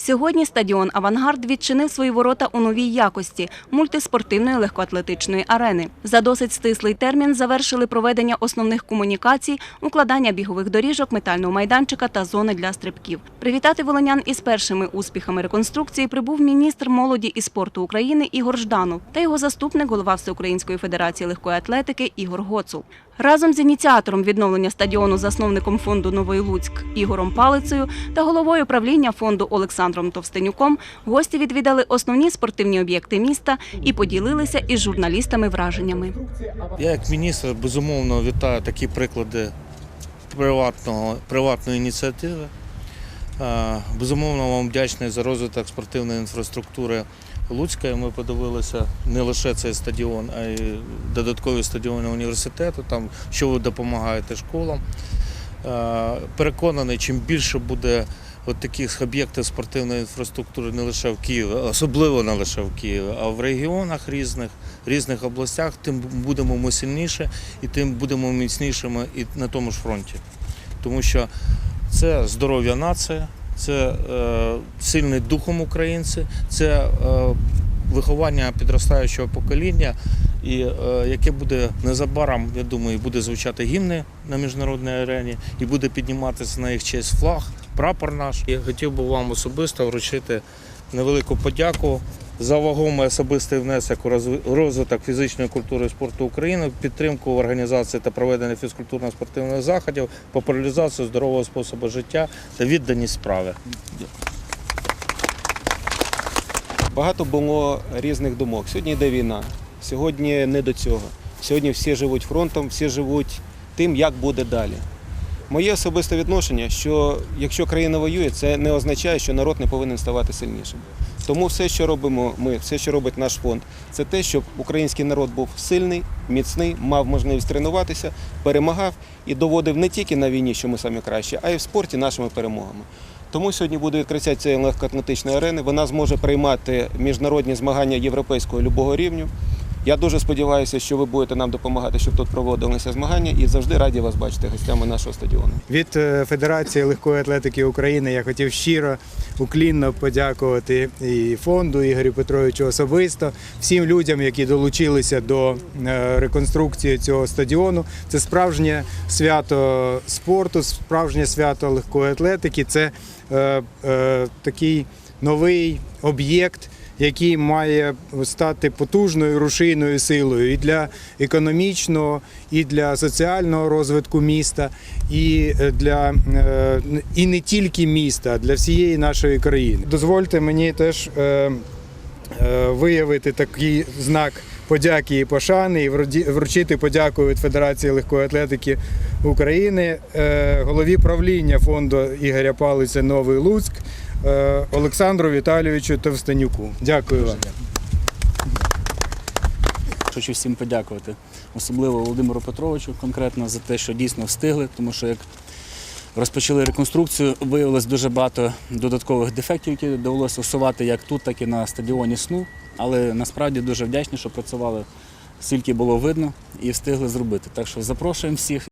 Сьогодні стадіон Авангард відчинив свої ворота у новій якості мультиспортивної легкоатлетичної арени. За досить стислий термін завершили проведення основних комунікацій, укладання бігових доріжок, метального майданчика та зони для стрибків. Привітати волонян із першими успіхами реконструкції прибув міністр молоді і спорту України Ігор Жданов та його заступник голова Всеукраїнської федерації легкої атлетики Ігор Гоцул. Разом з ініціатором відновлення стадіону, засновником фонду Новий Луцьк Ігором Палицею та головою правління фонду Олександром Товстенюком гості відвідали основні спортивні об'єкти міста і поділилися із журналістами враженнями. Я як міністр безумовно вітаю такі приклади приватного, приватної ініціативи. Е, Безумовно, вам вдячний за розвиток спортивної інфраструктури Луцька. Ми подивилися не лише цей стадіон, а й додаткові стадіони університету, там, що ви допомагаєте школам. Е, Переконаний, чим більше буде от таких об'єктів спортивної інфраструктури не лише в Києві, особливо не лише в Києві, а в регіонах різних, різних областях, тим будемо ми сильніше і тим будемо міцнішими і на тому ж фронті. Тому що це здоров'я нація, це е, сильний духом українці, це е, виховання підростаючого покоління, і е, яке буде незабаром, я думаю, буде звучати гімни на міжнародній арені, і буде підніматися на їх честь флаг, прапор наш. Я хотів би вам особисто вручити невелику подяку за вагомий особистий внесок у розвиток фізичної культури і спорту України, підтримку в організації та проведення фізкультурно-спортивних заходів, популяризацію здорового способу життя та відданість справи. Багато було різних думок. Сьогодні йде війна, сьогодні не до цього. Сьогодні всі живуть фронтом, всі живуть тим, як буде далі. Моє особисте відношення, що якщо країна воює, це не означає, що народ не повинен ставати сильнішим. Тому все, що робимо ми, все, що робить наш фонд, це те, щоб український народ був сильний, міцний, мав можливість тренуватися, перемагав і доводив не тільки на війні, що ми самі кращі, а й в спорті нашими перемогами. Тому сьогодні буде відкриття цієї легкоатлетичної арени. Вона зможе приймати міжнародні змагання європейського любого рівню. Я дуже сподіваюся, що ви будете нам допомагати, щоб тут проводилися змагання, і завжди раді вас бачити гостями нашого стадіону. Від е, Федерації легкої атлетики України я хотів щиро уклінно подякувати і фонду Ігорю Петровичу особисто, всім людям, які долучилися до е, реконструкції цього стадіону. Це справжнє свято спорту, справжнє свято легкої атлетики. Це е, е, такий новий об'єкт. Який має стати потужною рушійною силою і для економічного, і для соціального розвитку міста, і е, для е, і не тільки міста, а для всієї нашої країни. Дозвольте мені теж е, виявити такий знак подяки і пошани, і вручити подяку від Федерації легкої атлетики України, голові правління фонду Ігоря Палиця Новий Луцьк. Е, Олександру Віталійовичу Товстенюку. Дякую вам. Хочу всім подякувати, особливо Володимиру Петровичу конкретно за те, що дійсно встигли, тому що як розпочали реконструкцію, виявилось дуже багато додаткових дефектів, які довелося усувати як тут, так і на стадіоні сну. Але насправді дуже вдячні, що працювали стільки було видно і встигли зробити. Так що запрошуємо всіх